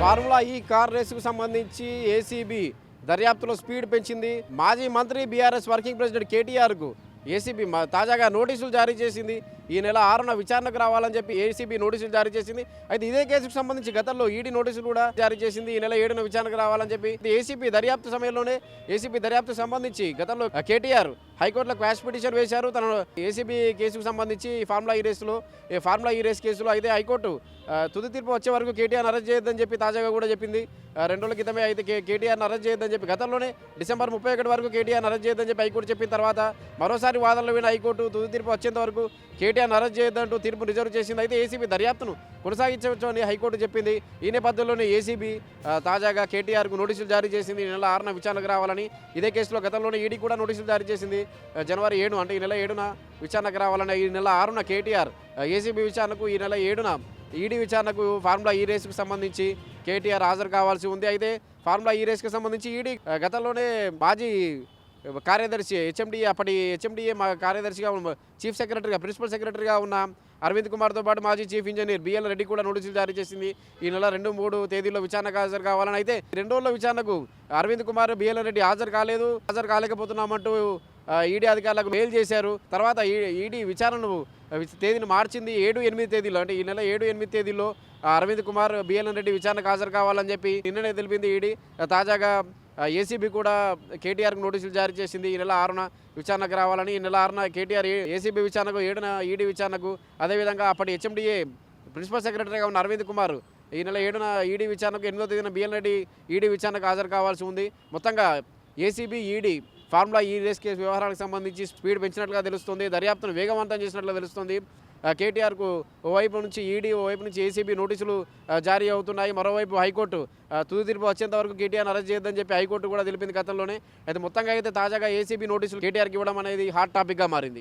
Formula ఈ car రేసుకు సంబంధించి ACB దర్యాప్తులో స్పీడ్ పెంచింది. మాజీ మంత్రి బీఆర్ఎస్ వర్కింగ్ ప్రెసిడెంట్ కేటీఆర్కు ఏసీబీ మా- తాజాగా నోటీసులు జారీ చేసింది. ఈ నెల ఆరున విచారణకు రావాలని చెప్పి ఏసీబీ నోటీసులు జారీ చేసింది. అయితే ఇదే కేసుకు సంబంధించి గతంలో ఈడీ నోటీసులు కూడా జారీ చేసింది. ఈ నెల ఏడున విచారణకు రావాలని చెప్పి ఏసీబీ దర్యాప్తు సమయంలోనే ఏసీబీ దర్యాప్తు సంబంధించి గతంలో కేటీఆర్ హైకోర్టులో క్వాష్ పిటిషన్ వేశారు. తన ఏసీబీ కేసుకు సంబంధించి ఫార్ములా ఈ రేసులో ఈ ఫార్ములా ఈ రేస్ కేసులో అయితే హైకోర్టు తుది తీర్పు వచ్చే వరకు కేటీఆర్ అరెస్ట్ చేయొద్దని చెప్పి తాజాగా కూడా చెప్పింది. రెండు రోజుల క్రితమే అయితే కే- కేటీఆర్ని అరెస్ట్ చేయొద్దని చెప్పి గతంలోనే డిసెంబర్ ముప్పై ఒకటి వరకు కేటీఆర్ని అరెస్ట్ చేయొద్దని చెప్పి హైకోర్టు చెప్పిన తర్వాత మరోసారి వాదనలు విన హైకోర్టు తుది తీర్పు వచ్చేంత వరకు కేటీఆర్ని అరెస్ట్ చేయొద్దంటూ తీర్పు రిజర్వ్ చేసింది అయితే ఏసీబీ దర్యాప్తును కొనసాగించవచ్చని హైకోర్టు చెప్పింది. ఈ నేపథ్యంలోనే ఏసీబీ తాజాగా కేటీఆర్కు నోటీసులు జారీ చేసింది. ఈ నెల ఆరున విచారణకు రావాలని ఇదే కేసులో గతంలోనే ఈడీ కూడా నోటీసులు జారీ చేసింది. జనవరి ఏడు అంటే ఈ నెల ఏడున విచారణకు రావాలని ఈ నెల ఆరున కేటీఆర్ ఏసీబీ విచారణకు ఈ నెల ఏడున ఈడీ విచారణకు ఫార్ములా ఈ రేసుకు సంబంధించి కేటీఆర్ హాజరు కావాల్సి ఉంది. అయితే ఫార్ములా ఈ రేసుకు సంబంధించి ఈడీ గతంలోనే మాజీ కార్యదర్శి హెచ్ఎండిఏ అప్పటి హెచ్ఎండిఏ మా కార్యదర్శిగా చీఫ్ సెక్రటరీగా ప్రిన్సిపల్ సెక్రటరీగా ఉన్న అరవింద్ కుమార్తో పాటు మాజీ చీఫ్ ఇంజనీర్ బిఎల్ రెడ్డి కూడా నోటీసులు జారీ చేసింది. ఈ నెల రెండు మూడు తేదీల్లో విచారణకు హాజరు కావాలని అయితే రెండు రోజుల విచారణకు అరవింద్ కుమార్ బిఎల్ రెడ్డి హాజరు కాలేదు. హాజరు కాలేకపోతున్నామంటూ ఈడీ అధికారులకు మెయిల్ చేశారు. తర్వాత ఈ- ఈడీ విచారణను తేదీని మార్చింది ఏడు ఎనిమిది తేదీలో అంటే ఈ నెల ఏడు ఎనిమిది తేదీలో అరవింద్ కుమార్ బిఎల్ఎన్ రెడ్డి విచారణకు హాజరు కావాలని చెప్పి నిన్ననే తెలిపింది ఈడీ. తాజాగా ఏసీబీ కూడా కేటీఆర్కి నోటీసులు జారీ చేసింది. ఈ నెల ఆరున విచారణకు రావాలని ఈ నెల ఆరున కేటీఆర్ ఏసీబీ విచారణకు ఏడున ఈడీ విచారణకు అదేవిధంగా అప్పటి హెచ్ఎండిఏ ప్రిన్సిపల్ సెక్రటరీగా ఉన్న అరవింద్ కుమార్ ఈ నెల ఏడున ఈడీ విచారణకు ఎనిమిదో తేదీన బిఎల్ రెడ్డి ఈడీ విచారణకు హాజరు కావాల్సి ఉంది. మొత్తంగా ACB ED Formula E race case వ్యవహారానికి సంబంధించి స్పీడ్ పెంచినట్లుగా తెలుస్తుంది. దర్యాప్తును వేగవంతం చేసినట్లుగా తెలుస్తుంది. కేటీఆర్కు ఓవైపు నుంచి ఈడీ ఓవైపు నుంచి ఏసీబీ నోటీసులు జారీ అవుతున్నాయి. మరోవైపు హైకోర్టు తుది తీర్పు వచ్చేంత వరకు కేటీఆర్ అరెస్ట్ చేయొద్దని చెప్పి హైకోర్టు కూడా తెలిపింది గతంలోనే. అయితే మొత్తంగా అయితే తాజాగా ఏసీబీ నోటీసులు కేటీఆర్కి ఇవ్వడం అనేది హాట్ టాపిక్గా మారింది.